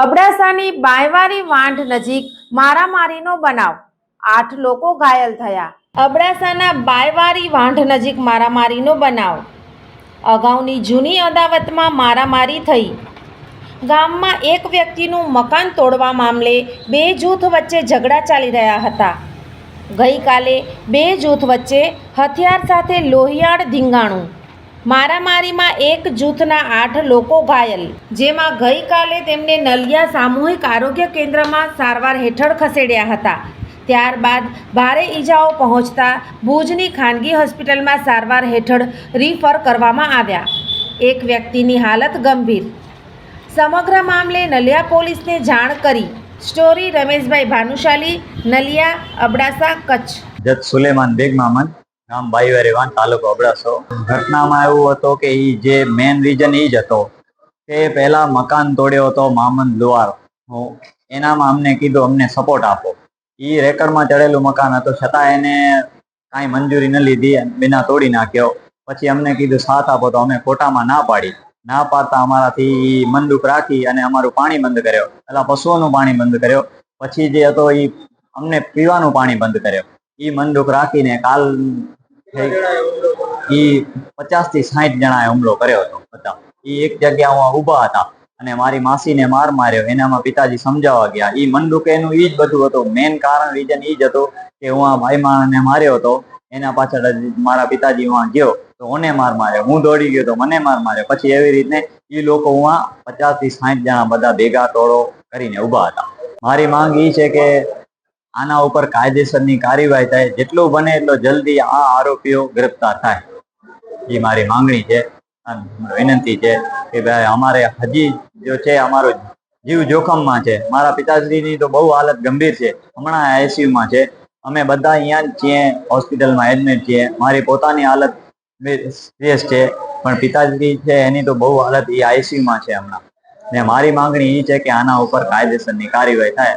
અબડાસાની બાયવારી વાંઢ નજીક મારામારીનો બનાવ. આઠ લોકો ઘાયલ થયા. અબડાસાના બાયવારી વાંઢ નજીક મારામારીનો બનાવ. અગાઉની જૂની અદાવતમાં મારામારી થઈ. ગામમાં એક વ્યક્તિનું મકાન તોડવા મામલે બે જૂથ વચ્ચે ઝઘડા ચાલી રહ્યા હતા. ગઈકાલે બે જૂથ વચ્ચે હથિયાર સાથે લોહિયાળ ધીંગાણું. મારામારીમાં એક જૂથના આઠ લોકો ઘાયલ, જેમાં ગઈકાલે તેમને નલિયા સામૂહિક આરોગ્ય કેન્દ્રમાં સારવાર હેઠળ ખસેડ્યા હતા. ત્યારબાદ ભારે ઈજાઓ પહોંચતા ભુજની ખાનગી હોસ્પિટલમાં સારવાર હેઠળ રિફર કરવામાં આવ્યા. એક વ્યક્તિની હાલત ગંભીર. સમગ્ર મામલે નલિયા પોલીસને જાણ કરી સ્ટોરી રમેશભાઈ ભાનુશાલી, નલિયા અબડાસા, કચ્છ. જત સુલેમાન બેગ મામન ગામ બાઈવારેવાન તાલુકો અબડાસો. ઘટનામાં એવું હતું કે એ જે મેન રીઝન એ જ હતો કે પહેલા મકાન તોડ્યો હતો મામન લુવાર એનામાં અમને કીધું, અમને સપોર્ટ આપો. એ રેકર્ડમાં ચડેલું મકાન હતું, છતાં એને કાંઈ મંજૂરી ન લીધી બિના તોડી નાખ્યો. પછી અમને કીધું, સાથ આપો તો અમે ખોટામાં ના પાડી. ના પાડતા અમારાથી એ મંદુક રાખી અને અમારું પાણી બંધ કર્યો. પેલા પશુઓનું પાણી બંધ કર્યો. પછી જે હતો એ અમને પીવાનું પાણી બંધ કર્યો. એ મંદુક રાખીને કાલ ઈ પચાસથી સાહીઠ જણાએ હુમલો કર્યો હતો બધા એ એક જગ્યામાં ઊભા હતા અને મારી માસીને માર માર્યો. એનામાં પિતાજી સમજાવવા ગયા. ઈ મંદુક એનું એ જ બધું હતું. મેન કારણ રીઝન એ જ હતું કે હું આ ભાઈ માણસને માર્યો હતો. એના પાછળ મારા પિતાજી વાં ગયો. તો મને માર માર્યો. હું દોડી ગયો તો મને માર માર્યો. પછી એવી રીતે એ લોકો હું પચાસથી સાહીઠ જણા બધા ભેગા ટોળો કરીને ઊભા હતા. મારી માંગ એ છે કે આના ઉપર કાયદેસરની કાર્યવાહી થાય, જેટલું બને એટલો જલ્દી આ આરોપીઓ ગ્રેપ્તાર થાય. એ મારી માંગણી છે. વિનંતી છે કે ભાઈ અમારે હજી જો છે, અમારો જીવ જોખમમાં છે. મારા પિતાશ્રીની તો બહુ હાલત ગંભીર છે. હમણાં આઈસીયુમાં છે. અમે બધા અહીંયા જ છીએ, હોસ્પિટલમાં એડમિટ છીએ. મારી પોતાની હાલત સિરિયસ છે. પણ પિતાશ્રી છે, એની તો બહુ હાલત એ આઈસીયુમાં છે હમણાં. ને મારી માંગણી એ છે કે આના ઉપર કાયદેસરની કાર્યવાહી થાય.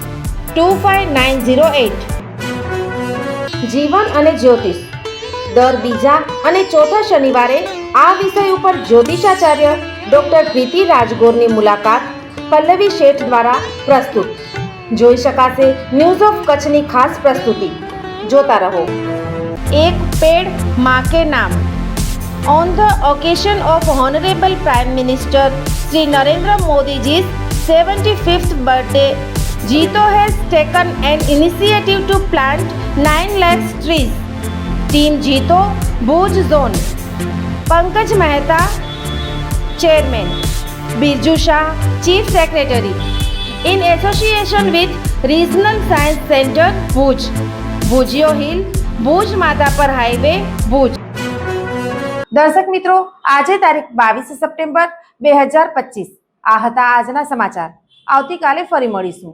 two five nine zero eight. જીવન અને જ્યોતિષ. દર બીજા અને ચોથા શનિવારે આ વિષય ઉપર જ્યોતિષાચાર્ય ડોક્ટર પ્રીતિ રાજગોરની મુલાકાત પલ્લવી શેઠ દ્વારા પ્રસ્તુત. જોઈ શકાશે ન્યૂઝ ઓફ કચ્છની ખાસ પ્રસ્તુતિ. જોતા રહો. એક પેડમાં કે નામ. On the occasion of Honorable Prime Minister Sri Narendra Modi's 75th birthday, Jito has taken an initiative to plant 9 lakhs trees. Team Jito, Bhuj Zone. Pankaj Mehta, Chairman. Birju Shah, Chief Secretary. In association with Regional Science Center, Bhuj. Bhujio Hill, Bhuj Madapar Highway, Bhuj. દર્શક મિત્રો આજે તારીખ બાવીસ September બે હજાર પચીસ આ હતા આજના સમાચાર આવતીકાલે ફરી મળીશું